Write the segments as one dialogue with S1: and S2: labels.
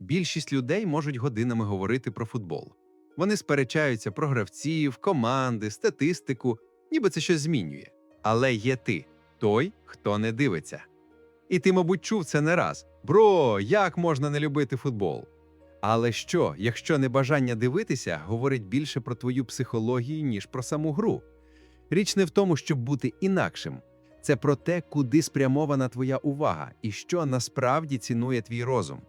S1: Більшість людей можуть годинами говорити про футбол. Вони сперечаються про гравців, команди, статистику, ніби це щось змінює. Але є ти, той, хто не дивиться. І ти, мабуть, чув це не раз. Бро, як можна не любити футбол? Але що, якщо небажання дивитися говорить більше про твою психологію, ніж про саму гру? Річ не в тому, щоб бути інакшим. Це про те, куди спрямована твоя увага і що насправді цінує твій розум.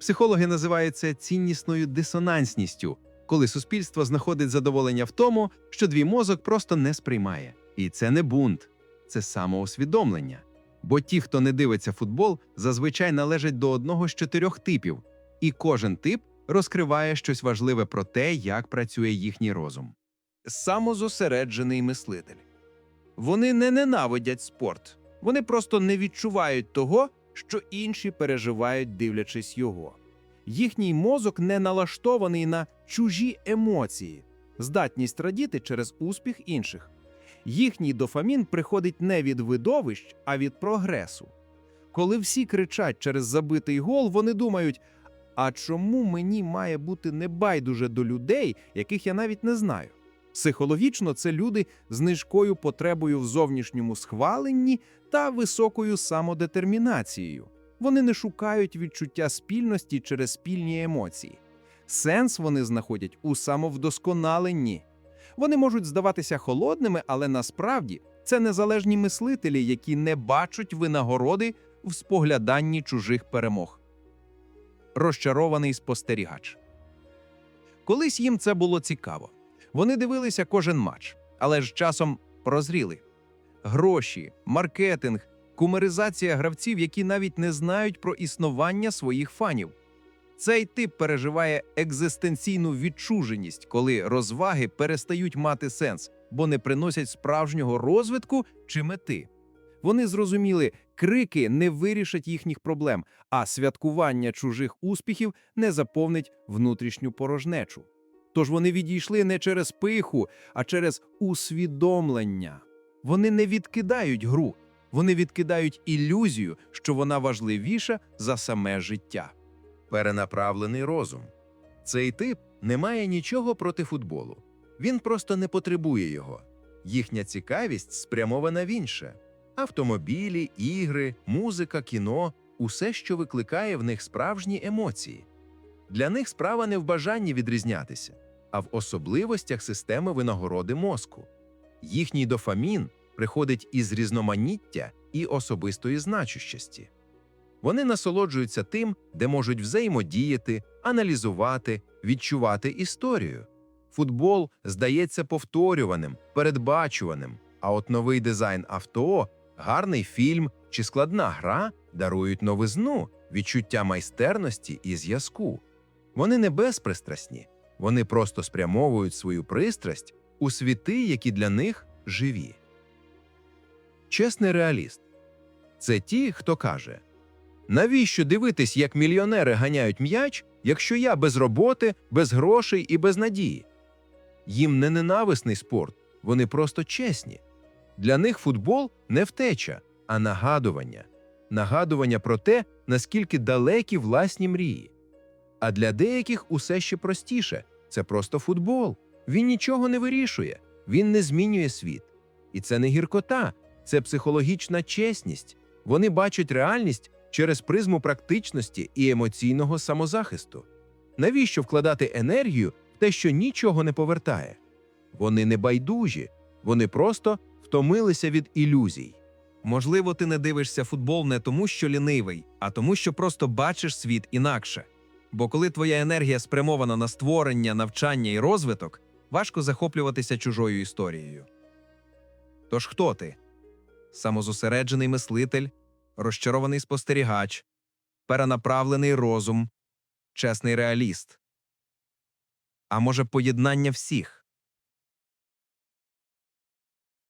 S1: Психологи називають це ціннісною дисонансністю, коли суспільство знаходить задоволення в тому, що твій мозок просто не сприймає. І це не бунт, це самоусвідомлення. Бо ті, хто не дивиться футбол, зазвичай належать до одного з чотирьох типів, і кожен тип розкриває щось важливе про те, як працює їхній розум.
S2: самозосереджений мислитель. Вони не ненавидять спорт, вони просто не відчувають того, що інші переживають, дивлячись його. Їхній мозок не налаштований на чужі емоції, здатність радіти через успіх інших. Їхній дофамін приходить не від видовищ, а від прогресу. Коли всі кричать через забитий гол, вони думають: а чому мені має бути небайдуже до людей, яких я навіть не знаю? Психологічно це люди з низькою потребою в зовнішньому схваленні та високою самодетермінацією. Вони не шукають відчуття спільності через спільні емоції. Сенс вони знаходять у самовдосконаленні. Вони можуть здаватися холодними, але насправді це незалежні мислителі, які не бачать винагороди в спогляданні чужих перемог. Розчарований спостерігач. Колись їм це було цікаво. Вони дивилися кожен матч, але ж часом прозріли. Гроші, маркетинг, кумеризація гравців, які навіть не знають про існування своїх фанів. Цей тип переживає екзистенційну відчуженість, коли розваги перестають мати сенс, бо не приносять справжнього розвитку чи мети. Вони зрозуміли, крики не вирішать їхніх проблем, а святкування чужих успіхів не заповнить внутрішню порожнечу. Тож вони відійшли не через пиху, а через усвідомлення. Вони не відкидають гру, вони відкидають ілюзію, що вона важливіша за саме життя.
S3: перенаправлений розум. Цей тип не має нічого проти футболу. Він просто не потребує його. Їхня цікавість спрямована в інше: автомобілі, ігри, музика, кіно усе, що викликає в них справжні емоції. Для них справа не в бажанні відрізнятися, а в особливостях системи винагороди мозку. Їхній дофамін приходить із різноманіття і особистої значущості. Вони насолоджуються тим, де можуть взаємодіяти, аналізувати, відчувати історію. Футбол здається повторюваним, передбачуваним, а от новий дизайн авто, гарний фільм чи складна гра дарують новизну, відчуття майстерності і зв'язку. Вони не безпристрасні, вони просто спрямовують свою пристрасть у світи, які для них живі. Чесний реаліст це ті, хто каже: навіщо дивитись, як мільйонери ганяють м'яч, якщо я без роботи, без грошей і без надії? Їм не ненависний спорт, вони просто чесні. Для них футбол не втеча, а нагадування нагадування про те, наскільки далекі власні мрії. А для деяких усе ще простіше це просто футбол. Він нічого не вирішує, він не змінює світ. І це не гіркота, це психологічна чесність. Вони бачать реальність через призму практичності і емоційного самозахисту. Навіщо вкладати енергію в те, що нічого не повертає? Вони не байдужі, вони просто втомилися від ілюзій.
S2: Можливо, ти не дивишся футбол не тому, що лінивий, а тому, що просто бачиш світ інакше. Бо коли твоя енергія спрямована на створення, навчання і розвиток, важко захоплюватися чужою історією. Тож хто ти? Самозосереджений мислитель, розчарований спостерігач, перенаправлений розум, чесний реаліст. А може, поєднання всіх?